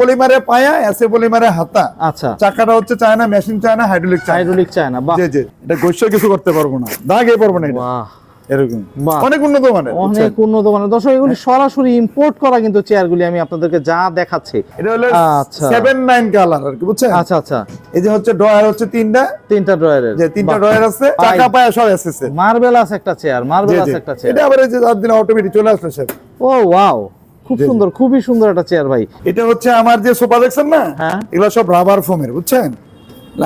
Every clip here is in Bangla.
পলিমারে পায়া হাতা। আচ্ছা। চাকাটা হচ্ছে China machine China hydraulic China. Hydraulic বাহ। জি জি। এটা কিছু করতে পারব না। দাগে পারব না এটা। এরকম। অনেক উন্নত মানের। অনেক উন্নত মানের। দর্শক এগুলি সরাসরি ইম্পোর্ট করা কিন্তু চেয়ারগুলি আমি আপনাদেরকে যা দেখাচ্ছি। এটা হলো আচ্ছা। কালার আর কি বুঝছেন? আচ্ছা আচ্ছা। এই যে হচ্ছে ড্রয়ার হচ্ছে তিনটা। তিনটা ড্রয়ারের। যে তিনটা ড্রয়ার আছে চাকা পায়া সব এসেছে মার্বেল আছে একটা চেয়ার মার্বেল আছে একটা চেয়ার এটা আবার এই যে দিন অটোমেটিক চলে আসলো স্যার ও ওয়াও খুব সুন্দর খুবই সুন্দর একটা চেয়ার ভাই। এটা হচ্ছে আমার যে সোফা দেখছেন না? হ্যাঁ। এগুলো সব রাবার ফোমের বুঝছেন?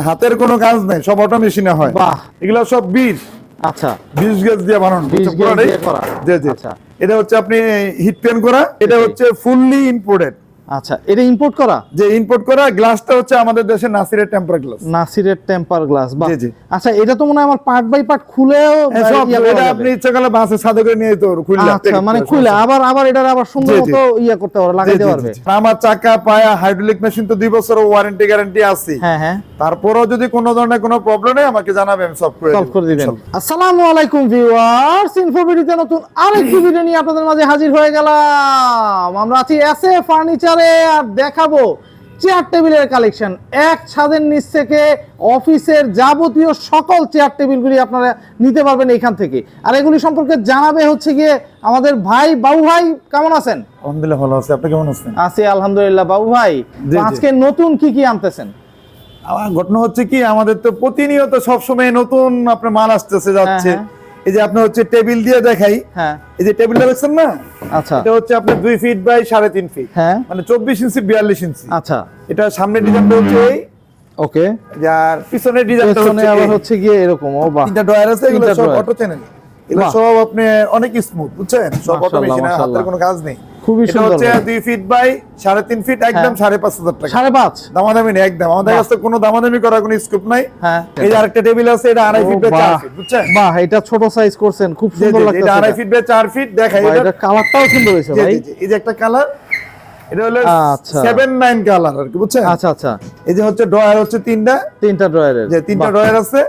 হাতের কোনো কাজ নাই সব অটো মেশিনে হয়। বাহ। এগুলো সব বীজ। আচ্ছা। বীজ গ্যাস দিয়ে বানানো বীজ গ্যাস দিয়ে করা। জি জি। আচ্ছা। এটা হচ্ছে আপনি হিট পেন করা এটা হচ্ছে ফুললি ইম্পোর্টেড আচ্ছা এটা ইম্পোর্ট করা? যে ইম্পোর্ট করা গ্লাসটা হচ্ছে আমাদের দেশের নাসিরের টেম্পার গ্লাস নাসিরের টেম্পার গ্লাস জি, জি। আচ্ছা এটা তো মনে হয় আমার পার্ট বাই পার্ট খুলেও সব করা এটা আপনি ইচ্ছা করলে বাসে সাদে করে নিয়ে খুললে আচ্ছা মানে খুলে আবার আবার এটা আবার সুন্দর। মতো ইয়া করতে পারবে লাগাইতে পারবে। আমার চাকা পায়া হাইড্রোলিক মেশিন তো দুই বছর ওয়ারেন্টি গ্যারান্টি আছে হ্যাঁ হ্যাঁ। তারপরও যদি কোনো ধরনের কোনো প্রবলেম নেই আমাকে জানাবেন সলভ করে করে দিবেন। আসসালামু আলাইকুম ভিউয়ার্স ইনফোভিডিতে নতুন আরেকটি ভিডিও নিয়ে আপনাদের মাঝে হাজির হয়ে গেলাম। আমরা আছি এসএ ফার্নিচারে আর দেখাবো চেয়ার টেবিলের কালেকশন এক ছাদের নিচ থেকে অফিসের যাবতীয় সকল চেয়ার টেবিলগুলি আপনারা নিতে পারবেন এখান থেকে। আর এগুলি সম্পর্কে জানাবে হচ্ছে গিয়ে আমাদের ভাই বাবু ভাই কেমন আছেন? আলহামদুলিল্লাহ ভালো আছে। আপনি কেমন আছেন? আছি আলহামদুলিল্লাহ বাবু ভাই। আজকে নতুন কি কি আনতেছেন? আমার ঘটনা হচ্ছে কি আমাদের তো প্রতিনিয়ত সবসময় নতুন আপনার মাল আসতেছে যাচ্ছে। হ্যাঁ। এই যে আপনার হচ্ছে টেবিল দিয়ে দেখাই হ্যাঁ। এই যে টেবিলটা দেখছেন না? আচ্ছা। এটা হচ্ছে আপনার দুই ফিট বাই সাড়ে তিন ফিট। হ্যাঁ। মানে চব্বিশ ইঞ্চি বিয়াল্লিশ ইঞ্চি। আচ্ছা। এটা সামনের ডিজাইনটা হচ্ছে এই। ওকে। যে আর পিছনের ডিজাইনটা হচ্ছে আবার হচ্ছে গিয়ে এরকম ও বাহ। তিনটা ড্রয়ার আছে এগুলো সব অটো চ্যানেল এগুলো সব আপনি অনেক স্মুথ বুঝছেন? সব অটো মেশিন। হাতের কোনো কাজ নেই। খুবই সুন্দর হচ্ছে ভাই। ফিট বাই ফিট একদম টাকা। দামাদামি নেই একদম। আমাদের বাহ। কাছে কোনো দামাদামি করার কোনো স্কোপ নাই। হ্যাঁ। এই যে আরেকটা টেবিল আছে এটা আড়াই ও ফিট বাই চার ফিট বুঝছেন? বাহ এটা ছোট সাইজ করছেন খুব সুন্দর লাগছে এটা ফিট বাই চার ফিট দেখাই এটা। কালারটাও সুন্দর হয়েছে ভাই। এই যে একটা কালার এটা হলো আচ্ছা। সেভেন নাইন কালার আর কি বুঝছেন? আচ্ছা আচ্ছা। এই যে হচ্ছে ড্রয়ার হচ্ছে তিনটা। তিনটা ড্রয়ারের যে তিনটা ড্রয়ার আছে।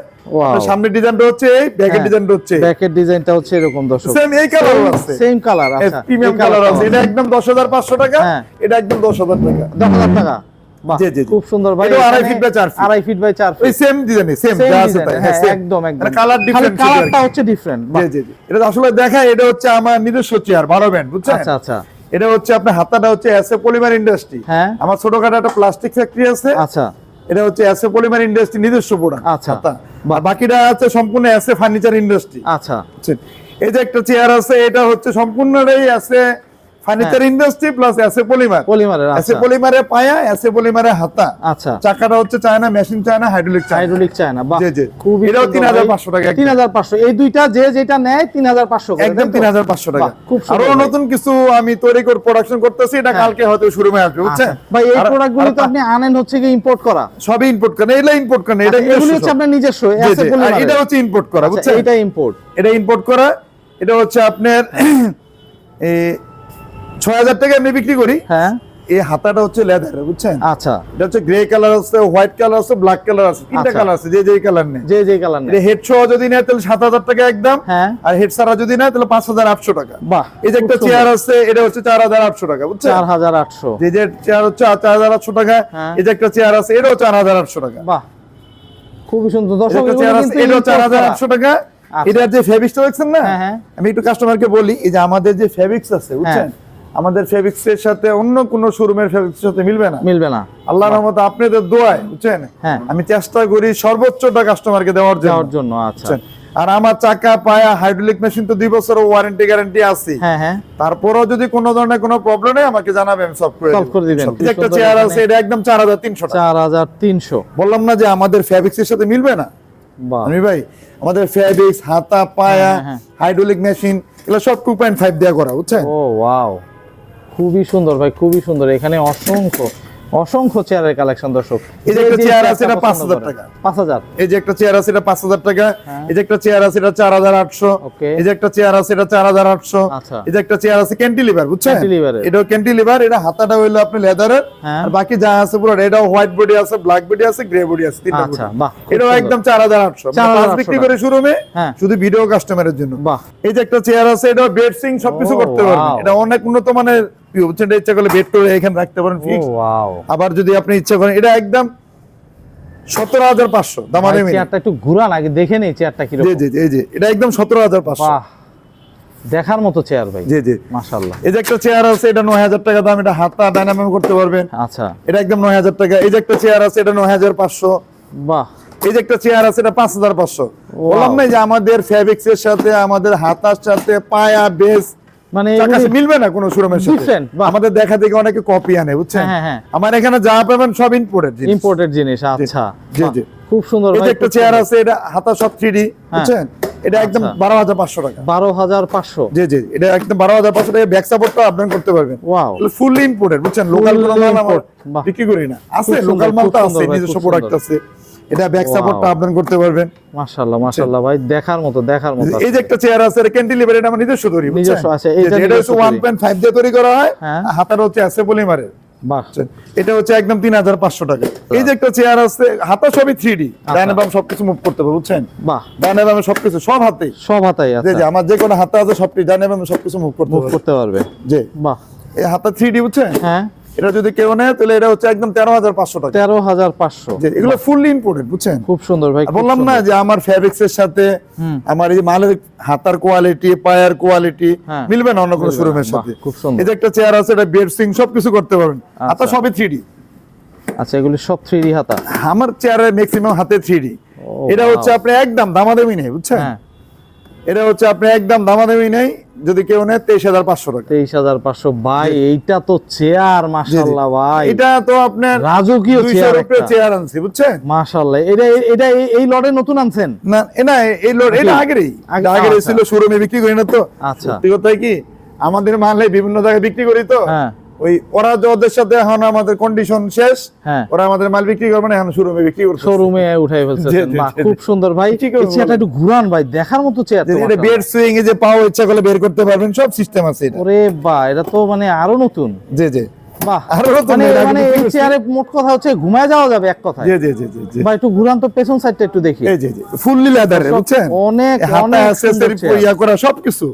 সামনের ডিজাইনটা হচ্ছে এই ব্যাকের হ্যাঁ। ডিজাইনটা হচ্ছে। ব্যাকের ডিজাইনটা হচ্ছে এরকম দর্শক। সেম এই কালার আছে। সেম কালার আচ্ছা। প্রিমিয়াম কালার আছে। এটা একদম দশ হাজার পাঁচশো টাকা হ্যাঁ। এটা একদম দশ হাজার টাকা। দশ হাজার টাকা? বাহ জি, জি, জি। খুব সুন্দর ভাই। আড়াই এখানে feet চার আড়াই ফিট বাই চার ফিট সেম ডিজাইনে সেম আছে design, তাই। same। একদম একদম। কালার ডিফারেন্ট কালারটা হচ্ছে ডিফারেন্ট জি জি জি। এটা আসলে দেখায় এটা হচ্ছে আমার নিজস্ব চেয়ার বারো ব্যান্ড বুঝছেন? আচ্ছা আচ্ছা। এটা হচ্ছে আপনার হাতাটা হচ্ছে এসএ পলিমার ইন্ডাস্ট্রি হ্যাঁ। আমার ছোটখাটো একটা প্লাস্টিক ফ্যাক্টরি আছে। আচ্ছা। এটা হচ্ছে এসএ পলিমার ইন্ডাস্ট্রি নিজস্ব প্রোডাক্ট আচ্ছা। বাকিটা আছে সম্পূর্ণ এসএ ফার্নিচার ইন্ডাস্ট্রি আচ্ছা। এই যে একটা চেয়ার আছে এটা হচ্ছে সম্পূর্ণটাই SA furniture industry plus SA polymer. পলিমারের আচ্ছা। পলিমারে পায়া পলিমারে হাতা। আচ্ছা। চাকাটা হচ্ছে China machine China hydraulic China. Hydraulic China বাহ। জি, জি। এটাও 3500 টাকা 3500 এই দুইটা যে যেটা নেয় 3500 করে একদম তাই তো? তিন হাজার পাঁচশো টাকা। খুব আরও নতুন কিছু আমি তৈরি করে প্রোডাকশন করতেছি এটা কালকে হয়তো শুরুমে আসবে বুঝছেন? আচ্ছা। ভাই এই প্রোডাক্টগুলো তো আপনি আনেন হচ্ছে কি ইম্পোর্ট করা। সবই ইম্পোর্ট করেন এটা ইম্পোর্ট এটা আচ্ছা, এগুলি নিজস্ব। হচ্ছে আপনার নিজস্ব পলিমারের। এটা হচ্ছে ইম্পোর্ট করা বুঝছেন? এইটা ইম্পোর্ট এটা ইম্পোর্ট করা এটা হচ্ছে আপনার এই ছয় হাজার টাকা আমি বিক্রি করি। হ্যাঁ। এই হাতাটা হচ্ছে লেদার বুঝছেন? আচ্ছা। এটা হচ্ছে গ্রে কালার আছে হোয়াইট কালার আছে ব্ল্যাক কালার আছে তিনটা আচ্ছা। কালার আছে যে যে কালার নেই যে যে কালার নেয়। হেড সহ যদি নেয় তাহলে সাত হাজার টাকা একদম। হ্যাঁ। আর হেড ছাড়া যদি নেয় তাহলে পাঁচ হাজার আটশো টাকা। বাহ এই যে একটা চেয়ার আছে এটা হচ্ছে চার হাজার আটশো টাকা বুঝছেন? 4800 যে যে চেয়ার হচ্ছে চার হাজার আটশো টাকা হ্যাঁ। এই যে একটা চেয়ার আছে এটাও চার হাজার আটশো টাকা। বাহ খুবই সুন্দর। দর্শক চেয়ার আছে এটাও import চার হাজার করা। আটশো টাকা। আচ্ছা। এটার যে ফেব্রিক্সটা দেখছেন না? হ্যাঁ, হ্যাঁ। আমি একটু কাস্টমারকে বলি এই যে আমাদের যে ফেব্রিক্স আছে বুঝছেন? আমাদের ফেব্রিক্স এর সাথে অন্য কোন শোরুমের ফেব্রিক্স সাথে মিলবে না। মিলবে না। আল্লাহর রহমতে আপনাদের দোয়ায় বুঝছেন? হ্যাঁ। আমি চেষ্টা করি সর্বোচ্চটা কাস্টমারকে দেওয়ার জন্য। দেওয়ার জন্য আচ্ছা। আর আমার চাকা পায়া হাইড্রোলিক মেশিন তো দুই বছর ওয়ারেন্টি গ্যারান্টি আছে। হ্যাঁ হ্যাঁ। তারপরও যদি কোনো ধরনের কোনো প্রবলেম নেই আমাকে জানাবে আমি সলভ করে Solve করে দিবেন। একটা চেয়ার আছে এটা একদম চার হাজার তিনশো টাকা। 4300 বললাম না যে আমাদের ফ্যাব্রিক্স এর সাথে মিলবে না? বাহ। আমি ভাই আমাদের ফেব্রিক্স হাতা পায়া হ্যাঁ, হ্যাঁ। হাইড্রোলিক মেশিন এগুলো সব টু পয়েন্ট ফাইভ দেওয়া করা বুঝছেন? ও ওয়াও খুবই সুন্দর ভাই খুবই সুন্দর। এখানে অসংখ্য অসংখ্য চেয়ারের কালেকশন দর্শক। এই যে একটা চেয়ার আছে এটা পাঁচ হাজার টাকা। পাঁচ হাজার। এই যে একটা চেয়ার আছে এটা পাঁচ হাজার টাকা। হ্যাঁ। এই যে একটা চেয়ার আছে এটা চার হাজার আটশো। Okay. এই যে একটা চেয়ার আছে এটা চার হাজার আটশো। আচ্ছা। এই যে একটা চেয়ার আছে ক্যান্টিলিভার বুঝছেন? Cantilever-এর। ক্যান্টিলিভার এটা হাতাটা হইল আপনি লেদারের হ্যাঁ। আর বাকি যা আছে পুরো এটাও হোয়াইট বডি আছে ব্ল্যাক বডি আছে গ্রে বডি আছে তিনটা আচ্ছা, বাহ, এটাও একদম চার হাজার আটশো। 4,800 বিক্রি করে শোরুমে হ্যাঁ। শুধু ভিডিও কাস্টমারের জন্য। বাহ। এই যে একটা চেয়ার আছে এটা বেড সিং সবকিছু করতে wow. এটা অনেক উন্নত মানের পিউ ইচ্ছা করলে বেড করে এখানে রাখতে পারেন ফিক্স আবার যদি আপনি ইচ্ছা করেন এটা একদম সতেরো হাজার পাঁচশো দামাদামি চেয়ারটা একটু ঘুরান আগে দেখে নেই চেয়ারটা জি জি জি, এটা একদম সতেরো হাজার পাঁচশো। দেখার মতো চেয়ার ভাই। জি জি। মাশাআল্লাহ। এই যে একটা চেয়ার আছে এটা নয় হাজার টাকা দাম এটা হাতা ডাইনামিক করতে পারবেন। আচ্ছা। এটা একদম নয় হাজার টাকা। এই যে একটা চেয়ার আছে এটা নয় হাজার পাঁচশো। বাহ। এই যে একটা চেয়ার আছে এটা পাঁচ হাজার পাঁচশো। বললাম না যে আমাদের ফেব্রিক্স এর সাথে আমাদের হাতার সাথে পায়া বেস মানে মিলবে না কোনো শোরুমের সাথে। আমাদের দেখা দেখে অনেকে কপি আনে বুঝছেন? হ্যাঁ, হ্যাঁ, হ্যাঁ। আমার এখানে যা পাবেন সব ইম্পোর্টেড ইম্পোর্টেড জিনিস আচ্ছা। জি, জি। খুব সুন্দর ভাই একটা চেয়ার আছে এটা হাতা সব থ্রি বুঝছেন? এটা একদম আচ্ছা। বারো হাজার পাঁচশো টাকা। বারো হাজার পাঁচশো? জি জি। এটা একদম বারো হাজার পাঁচশো টাকা ব্যাক সাপোর্টটা আপডাউন করতে পারবেন। ওয়াও ফুললি ইম্পোর্টেড বুঝছেন? লোকাল কোনো মাল আমার বিক্রি করি না। আছে লোকাল মাল তো আছে নিজস্ব প্রোডাক্ট। আছে। এটা ব্যাক সাপোর্টটা আপডাউন করতে পারবেন। মাশাআল্লাহ মাশাআল্লাহ ভাই দেখার মতো দেখার মতো এই যে একটা চেয়ার আছে এটা ক্যান্টিলিভার এটা আমার নিজস্ব তৈরি নিজস্ব আছে, এটা এটা হচ্ছে নিজস্ব ওয়ান তৈরি। পয়েন্ট ফাইভ দিয়ে তৈরি করা হয় হ্যাঁ। হাতার হচ্ছে আছে পলিমারের বাহ। এটা হচ্ছে একদম তিন হাজার পাঁচশো টাকা। এই যে একটা চেয়ার আছে হাতা সবই থ্রি ডি ডাইনে বাম সবকিছু মুভ করতে পারবে বুঝছেন? বাহ। বামে সবকিছু সব হাতে সব হাতাই আছে যে আমার যে কোনো হাতা আছে সবটি ডাইনে বামে সবকিছু মুভ করতে মুভ করতে পারবে। যে বাহ। এই হাতা থ্রি ডি বুঝছেন? হ্যাঁ। এটা যদি কেউ নেয় তাহলে এটা হচ্ছে একদম তেরো হাজার পাঁচশো টাকা। তেরো হাজার পাঁচশো। এগুলো ফুললি ইম্পোর্টেড বুঝছেন? খুব সুন্দর ভাই বললাম না যে আমার ফ্যাব্রিক্স এর সাথে আমার এই মালের হাতার কোয়ালিটি পায়ের কোয়ালিটি হ্যাঁ। মিলবে না অন্য কোনো শোরুমের সাথে। খুব সুন্দর। এই যে একটা চেয়ার আছে এটা বেড সিং সবকিছু করতে পারবেন। হাতা আচ্ছা। সবই থ্রি ডি আচ্ছা এগুলি সব থ্রি ডি হাতা? আমার চেয়ারের ম্যাক্সিমাম হাতে থ্রি ডি এটা হচ্ছে আপনি একদম দামাদামি নেই বুঝছেন? হ্যাঁ। এটা হচ্ছে আপনি একদম দামাদামি নেই যদি কেউ নেয় তেইশ হাজার পাঁচশো টাকা। তেইশ হাজার পাঁচশো। ভাই এইটা তো চেয়ার মাশাল্লাহ ভাই। এটা তো আপনার রাজকীয় চেয়ার উপরে চেয়ার আনছি বুঝছেন? মাসাল্লাহ এটা এটা এই- লড়ে নতুন আনছেন? না এই লড়ে এটা? আগেরই। আগে- আগের আচ্ছা। ছিল শোরুমে বিক্রি করি না তো। আচ্ছা। সত্যি কথা কি? আমাদের মালে বিভিন্ন জায়গায় বিক্রি করি তো। হ্যাঁ। ওই ওরা যে ওদের সাথে এখন আমাদের কন্ডিশন শেষ হ্যাঁ। ওরা আমাদের মাল বিক্রি করবে না এখন শোরুমে বিক্রি করছে শোরুমে উঠাই জি, খুব সুন্দর ভাই। চেয়ারটা একটু ঘুরান ভাই দেখার মতো চেয়ার তো এটা। বেড সুইং এ যে পাও ইচ্ছা করলে বের করতে পারবেন সব সিস্টেম আছে এটা। ওরে বাহ এটা তো মানে আরও নতুন। জি জি। বাহ। আরও নতুন মানে এটা আগে বিক্রি এই চেয়ারে মোট কথা হচ্ছে ঘুমায় যাওয়া যাবে এক কথায়। জি জি জি জি জি। একটু ঘুরান তো পেছন সাইডটা একটু দেখি। জি জি। ফুললি লেদারের বুঝছেন? অনেক চেয়ার। করা সবকিছু।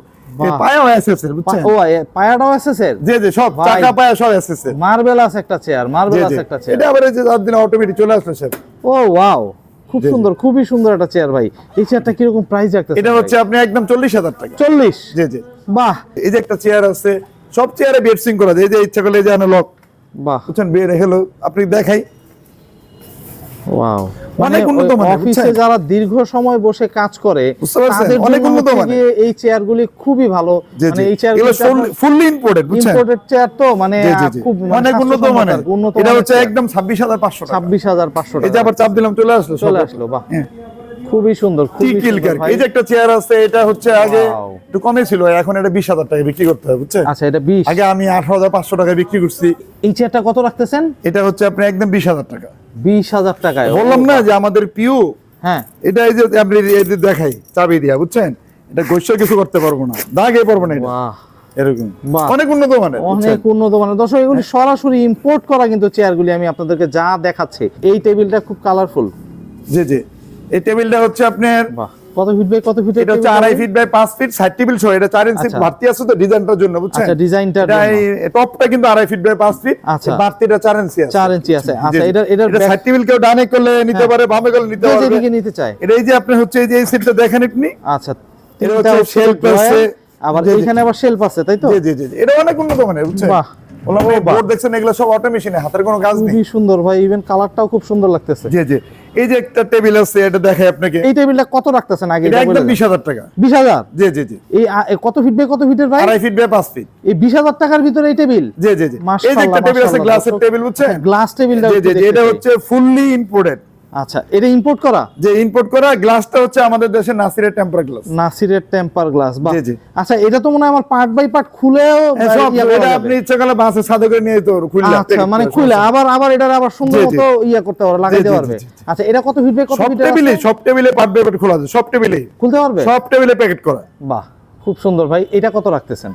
বুঝছেন? ও পায়াটাও আছে স্যার জি জি সব চাকা পায়া সব অ্যাক্সেসরি মার্বেল আছে একটা চেয়ার মার্বেল আছে একটা চেয়ার এটা আবার এই যে চার দিনে অটোমেটিক চলে আসলো স্যার ও ওয়াও খুব। সুন্দর খুবই সুন্দর একটা চেয়ার ভাই। এই চেয়ারটা কীরকম প্রাইস রাখতেছে এটা হচ্ছে আপনি একদম চল্লিশ হাজার টাকা। চল্লিশ? জি জি। বাহ! এই যে একটা চেয়ার আছে সব চেয়ারে বেড সিং করা যায়। এই যে ইচ্ছা করলে এই যে লক বাহ! বুঝছেন বের হলো আপনি দেখাই। ওয়াও অনেক মানে উন্নত মানের, অফিসে যারা দীর্ঘ সময় বসে কাজ করে তাদের অনেক উন্নত মানের। এই চেয়ারগুলি খুবই ভালো। মানে এই চেয়ারগুলো ফুললি ইম্পোর্টেড বুঝছেন? ইম্পোর্টেড চেয়ার তো মানে খুব মানে অনেক উন্নত মানের। উন্নত এটা হচ্ছে একদম ছাব্বিশ হাজার পাঁচশো টাকা। ছাব্বিশ হাজার পাঁচশো এই যে আবার চাপ দিলাম চলে আসলো চলে আসলো বাহ। হ্যাঁ। খুবই সুন্দর টিকিল এই যে একটা চেয়ার আছে এটা হচ্ছে আগে একটু কমে ছিল এখন এটা বিশ হাজার টাকা বিক্রি করতে হবে বুঝছেন আচ্ছা এটা বিশ। আগে আমি আঠারো হাজার পাঁচশো টাকা বিক্রি করছি। এই চেয়ারটা কত রাখতেছেন? এটা হচ্ছে আপনি একদম বিশ হাজার টাকা। টাকায় বললাম না যে আমাদের পিউ হ্যাঁ। এটা এই যে আপনি দেখাই চাবি দিয়া বুঝছেন? এটা গৈস্য কিছু করতে পারব না দাগে পারব না এটা। এরকম। অনেক উন্নত মানের অনেক উন্নত মানের। দর্শক এগুলি সরাসরি ইম্পোর্ট করা কিন্তু চেয়ারগুলি আমি আপনাদেরকে যা দেখাচ্ছি এই টেবিলটা খুব কালারফুল জি জি। এই টেবিলটা হচ্ছে আপনার কত ফিট বাই কত ফিট এটা হচ্ছে আড়াই ফিট বাই পাঁচ ফিট সাইড টেবিল সহ এটা চার ইঞ্চি আচ্ছা। বাড়তি আছে তো ডিজাইনটার জন্য বুঝছেন আচ্ছা। এই টপটা কিন্তু আড়াই ফিট বাই পাঁচ ফিট আচ্ছা। বাড়তিটা চার ইঞ্চি আছে চার ইঞ্চি আছে আচ্ছা এটা এটা সাইড টেবিল কেউ ডানে করলে নিতে হ্যাঁ। পারে বামে করলে নিতে যে পারবে যেদিকে নিতে চায় এটা এই যে আপনি হচ্ছে এই যে এই সিটটা দেখেন আপনি আচ্ছা এটা হচ্ছে drawer, আছে। আবার জি। আবার শেলফ আছে তাই তো জি জি জি। এটা অনেক উন্নত মানের বুঝছেন বাহ। বললাম এই বোর্ড দেখছেন এগুলো সব অটোমেশনে হাতের কোনো কাজ নেই। সুন্দর ভাই ইভেন কালারটাও খুব সুন্দর লাগতেছে। জি জি। এই যে একটা টেবিল আছে এটা দেখাই আপনাকে। এই টেবিলটা কত রাখতেছেন আগে এটা একদম টাকা। বিশ হাজার? জি জি জি। এই কত ফিট বাই কত ফিটের ভাই? আড়াই ফিট বাই এই টাকার ভিতরে এই টেবিল জি জি জি। এই যে মাশাআল্লাহ, একটা টেবিল আছে গ্লাসের টেবিল বুঝছেন? গ্লাস টেবিলটা জি জি জি, এটা হচ্ছে ফুললি ইম্পোর্টেড আচ্ছা এটা ইম্পোর্ট করা? যে ইম্পোর্ট করা। গ্লাসটা হচ্ছে আমাদের দেশের নাসিরের টেম্পার গ্লাস নাসিরের টেম্পার গ্লাস জি, জি। আচ্ছা এটা তো মনে হয় আমার পার্ট বাই পার্ট খুলেও করা এটা আপনি ইচ্ছা করলে বাসে সাদে করে নিয়ে তো খুললে আচ্ছা মানে খুলে আবার আবার এটার আবার সুন্দর। মতো ইয়া করতে পারবে লাগাইতে পারবে। আচ্ছা এটা কত ফিট বাই কত সব টেবিলে সব টেবিলে পার্ট বাই পার্ট খোলা আছে সব টেবিলে খুলতে পারবে? সব টেবিলে প্যাকেট করা। বাহ খুব সুন্দর ভাই। এটা কত রাখতেছেন?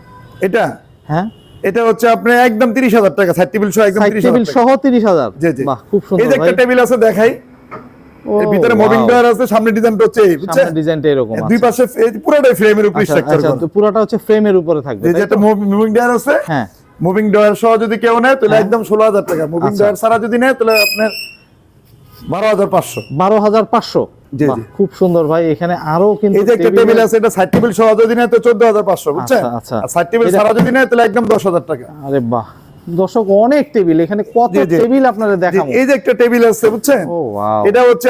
এটা? হ্যাঁ? এটা হচ্ছে আপনি একদম তিরিশ হাজার টাকা সাইড টেবিল সহ একদম সাইড তিরিশ টেবিল হাজার সহ তিরিশ হাজার। জি জি। বাহ খুব এই যে একটা টেবিল আছে দেখাই। এর ভিতরে মুভিং। ডয়ার আছে সামনে ডিজাইনটা হচ্ছে এই বুঝছেন সামনের ডিজাইনটা এরকম দুই পাশে পুরোটাই ফ্রেমের উপর আচ্ছা স্ট্রাকচার আচ্ছা করা। তো পুরোটা হচ্ছে ফ্রেমের উপরে থাকবে এই যে একটা মুভিং ডয়ার আছে হ্যাঁ। মুভিং ডয়ার সহ যদি কেউ নেয় তাহলে হ্যাঁ। একদম ষোলো হাজার টাকা। মুভিং আচ্ছা। ডয়ার ছাড়া যদি নেয় তাহলে আপনার বারো হাজার পাঁচশো। বারো হাজার পাঁচশো? জি, জি। খুব সুন্দর ভাই এখানে আরও কিন্তু এই যে একটা টেবিল আছে এটা সাইড টেবিল সহ যদি নেয় তো চোদ্দ হাজার পাঁচশো বুঝছেন? আচ্ছা, আচ্ছা। সাইড টেবিল ছাড়া যদি নেয় তাহলে একদম দশ হাজার টাকা। আরে বাহ। দর্শক অনেক টেবিল এখানে কত। টেবিল আপনারা যে দেখাবো? এই যে একটা টেবিল আছে বুঝছেন? এটা হচ্ছে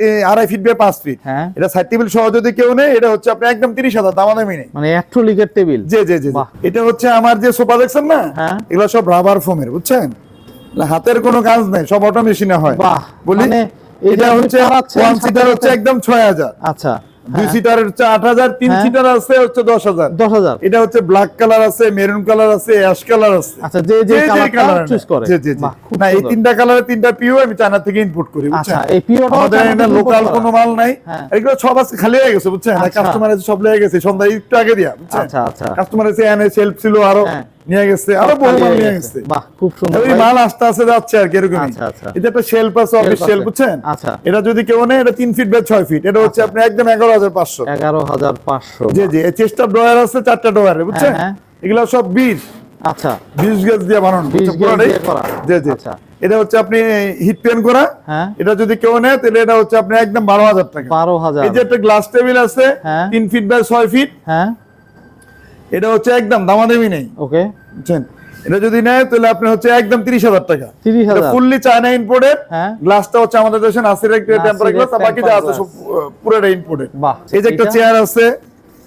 এ, আড়াই ফিট পাঁচ ফিট হ্যাঁ। এটা সাইড টেবিল সহ যদি কেউ নেয় এটা হচ্ছে আপনি একদম তিরিশ হাজার দামাদামি নেই। মানে অ্যাক্ট্রোলিকের টেবিল? জি জি জি। এটা হচ্ছে আমার যে সোফা দেখছেন না? হ্যাঁ। এগুলো সব রাবার ফোমের বুঝছেন? হাতের কোনো কাজ নেই সব অটো মেশিনে হয়। বাহ বলি? মানে এটা হচ্ছে ওয়ান সিটার হচ্ছে একদম ছয় হাজার। আচ্ছা। দুই সিটারের হচ্ছে আট হাজার তিন হ্যাঁ। সিটার আছে হচ্ছে দশ হাজার। দশ হাজার। এটা হচ্ছে ব্ল্যাক কালার আছে মেরুন কালার আছে অ্যাশ কালার আছে। আচ্ছা যে যে কালারটা চুজ করে। জি, জি, জি। বাহ, খুব না এই তিনটা কালারের তিনটা পিও আমি চায়না থেকে ইনপুট করি আচ্ছা এই পিওটা আমাদের এটা লোকাল কোনো মাল নাই। হ্যাঁ। এগুলো সব আছে খালি হয়ে গেছে বুঝছেন? আচ্ছা। কাস্টমার সব লেগে গেছে সন্ধ্যা একটু আগে দিয়া বুঝছেন? আচ্ছা আচ্ছা। কাস্টমার এসে এনে সেলফ ছিল আরও। হ্যাঁ। নিয়ে গেছে আরও বহু মাল নিয়ে গেছে বাহ খুব সুন্দর ওই মাল আস্তে আস্তে যাচ্ছে আর কি এরকমই আচ্ছা, আচ্ছা। এটা একটা শেলফ আছে অফিস। শেলফ বুঝছেন আচ্ছা। এটা যদি কেউ নেয় এটা ফিট বাই ছয় ফিট এটা হচ্ছে আপনি একদম এগারো হাজার পাঁচশো এগারো হাজার পাঁচশো জি জি এই ড্রয়ার আছে চারটা ড্রয়ার বুঝছেন হ্যাঁ। এগুলো সব বিশ আচ্ছা বিশ গেজ দিয়ে বানানো 20 বুঝছেন? গেজ পুরোটাই? দিয়ে করা। জি জি আচ্ছা। এটা হচ্ছে আপনি হিট পেন করা হ্যাঁ এটা যদি কেউ নেয় তাহলে এটা হচ্ছে আপনি একদম বারো হাজার টাকা বারো হাজার এই যে একটা গ্লাস টেবিল আছে হ্যাঁ। তিন ফিট বাই ছয় ফিট হ্যাঁ এটা হচ্ছে একদম দামাদামি নেই। ওকে। বুঝছেন? এটা যদি নেয় তাহলে আপনি হচ্ছে একদম তিরিশ হাজার টাকা। তিরিশ হাজার। ফুললি চায়না ইম্পোর্টেড গ্লাসটা হচ্ছে আমাদের দেশে নাসির একটা টেম্পার গ্লাস বাকি যা আছে সব পুরোটা ইম্পোর্টেড বাহ এই যে একটা চেয়ার আছে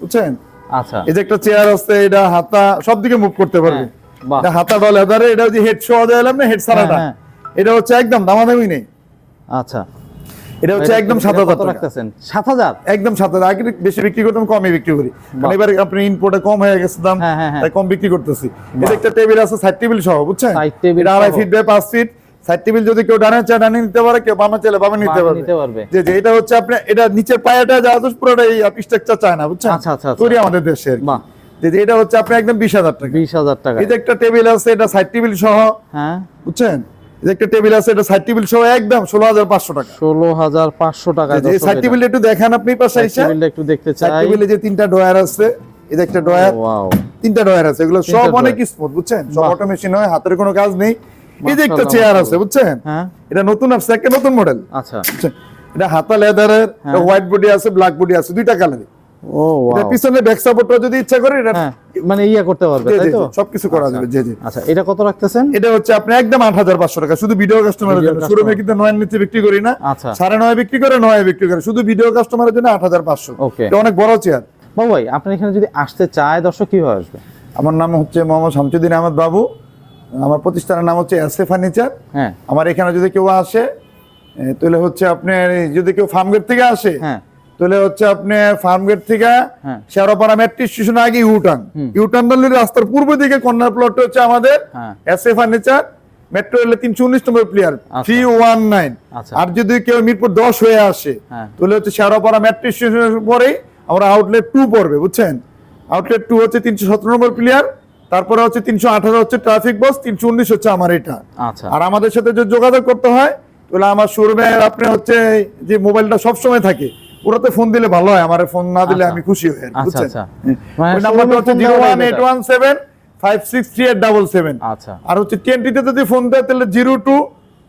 বুঝছেন? আচ্ছা। এই যে একটা চেয়ার আছে এটা হাতা সব দিকে মুভ করতে পারবে। হ্যাঁ, এটা হাতা ডল লেদারে এটা যে হেড শো দিলাম না হেড সারাটা এটা হচ্ছে একদম দামাদামি নেই। আচ্ছা। এটা হচ্ছে একদম সাত হাজার রাখতেছেন? সাত হাজার একদম সাত হাজার আগে বেশি বিক্রি করতাম কমই বিক্রি করি। কারণ এবার আপনি কম হয়ে গেছে দাম হ্যাঁ, হ্যাঁ, হ্যাঁ। তাই কম বিক্রি করতেছি। যে একটা টেবিল আছে সাইড টেবিল সহ বুঝছেন? এটা আড়াই ফিট বাই পাঁচ ফিট সাইড টেবিল যদি কেউ ডানে চায় ডানে নিতে পারে কেউ বামে চাইলে বামে নিতে পারবে। যে যে এটা হচ্ছে আপনি এটা নিচের পায়াটা যা আছে পুরোটা এই স্ট্রাকচার চায় না বুঝছেন? আচ্ছা, আচ্ছা, আচ্ছা। তৈরি আমাদের দেশে আর বাহ। যে এটা হচ্ছে আপনি একদম বিশ হাজার টাকা। বিশ হাজার টাকা। এই যে একটা টেবিল আছে এটা সাইড টেবিল সহ হ্যাঁ। বুঝছেন? একটা টেবিল আছে এটা সাইড টেবিল সহ একদম ষোলো হাজার পাঁচশো টাকা। ষোলো হাজার পাঁচশো টাকা যে সাইড টেবিল একটু দেখান আপনি পাশে টেবিলটা একটু দেখতে সাইড চাই। টেবিলে যে তিনটা ড্রয়ার আছে এই যে একটা ড্রয়ার ওয়াও তিনটা ড্রয়ার আছে এগুলো সব অনেক স্মুথ বুঝছেন? সব। অটোমেশন হয় হাতের কোনো কাজ নেই। এই যে একটা চেয়ার আছে বুঝছেন? হ্যাঁ। এটা নতুন আসছে একটা নতুন মডেল আচ্ছা। এটা হাতা লেদারের হ্যাঁ। হোয়াইট বডি আছে ব্ল্যাক বডি আছে দুইটা কালারে ও এটা ওয়াও পিছনে ব্যাক সাপোর্টটা যদি ইচ্ছা করে এটা হ্যাঁ মানে ইয়া করতে পারবে তাই তো? সবকিছু করা যাবে জি জি। আচ্ছা এটা কত রাখতেছেন? এটা হচ্ছে আপনি একদম আট হাজার পাঁচশো টাকা শুধু ভিডিও কাস্টমারের Video জন্য। শোরুমে কিন্তু নয়ের নিচে বিক্রি করি না আচ্ছা। সাড়ে নয় বিক্রি করে বিক্রি করে শুধু ভিডিও কাস্টমারের জন্য. এটা অনেক বড় চেয়ার বাবু ভাই আপনার এখানে যদি আসতে চায় দর্শক কীভাবে আসবে? আমার নাম হচ্ছে মোহাম্মদ শামসুদ্দিন আহমদ বাবু। আমার প্রতিষ্ঠানের নাম হচ্ছে এসএ ফার্নিচার। হ্যাঁ। আমার এখানে যদি কেউ আসে তাহলে হচ্ছে আপনার এই যদি কেউ ফার্মগেট থেকে আসে হ্যাঁ। তাহলে হচ্ছে আপনি ফার্মগেট থেকে। শেরোপাড়া মেট্রো স্টেশন আগে ইউটার্ন ইউটার্ন ধরলে রাস্তার পূর্ব দিকে কর্নার প্লট হচ্ছে আমাদের হ্যাঁ। এসএ ফার্নিচার মেট্রো রেলে তিনশো উনিশ number player three one nine. আর যদি কেউ মিরপুর দশ হয়ে আসে হ্যাঁ। তাহলে হচ্ছে শেরোপাড়া মেট্রো স্টেশনের পরেই আমরা আউটলেট টু পড়বে বুঝছেন আউটলেট টু হচ্ছে তিনশো সতেরো নম্বর প্লেয়ার তারপরে হচ্ছে তিনশো আঠারো হচ্ছে ট্রাফিক বাস তিনশো উনিশ হচ্ছে আমার এটা আচ্ছা আর আমাদের সাথে যদি যোগাযোগ করতে হয় তাহলে আমার শোরুমে আপনি হচ্ছে যে মোবাইলটা সবসময় থাকে ওরাতে ফোন দিলে ভালো হয় আমার ফোন না দিলে আচ্ছা। আমি খুশি হই আচ্ছা, বুঝছেন? আচ্ছা। হ্যাঁ। মানে ওই নাম্বারটা হচ্ছে zero one eight. One seven five six three eight double seven. আচ্ছা। আর হচ্ছে টিএনটিতে যদি ফোন দেয় তাহলে zero two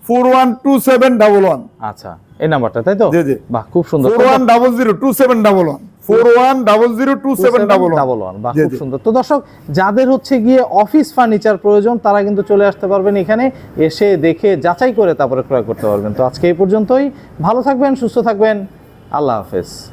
four one two seven double one. আচ্ছা এই নাম্বারটা তাই তো? জি, জি। বাহ খুব সুন্দর। Four one double zero two seven double one. খুব সুন্দর। তো দর্শক যাদের হচ্ছে গিয়ে অফিস ফার্নিচার প্রয়োজন তারা কিন্তু চলে আসতে পারবেন এখানে এসে দেখে যাচাই করে তারপরে ক্রয় করতে পারবেন। তো আজকে এই পর্যন্তই। ভালো থাকবেন সুস্থ থাকবেন। আল্লাহ হাফেজ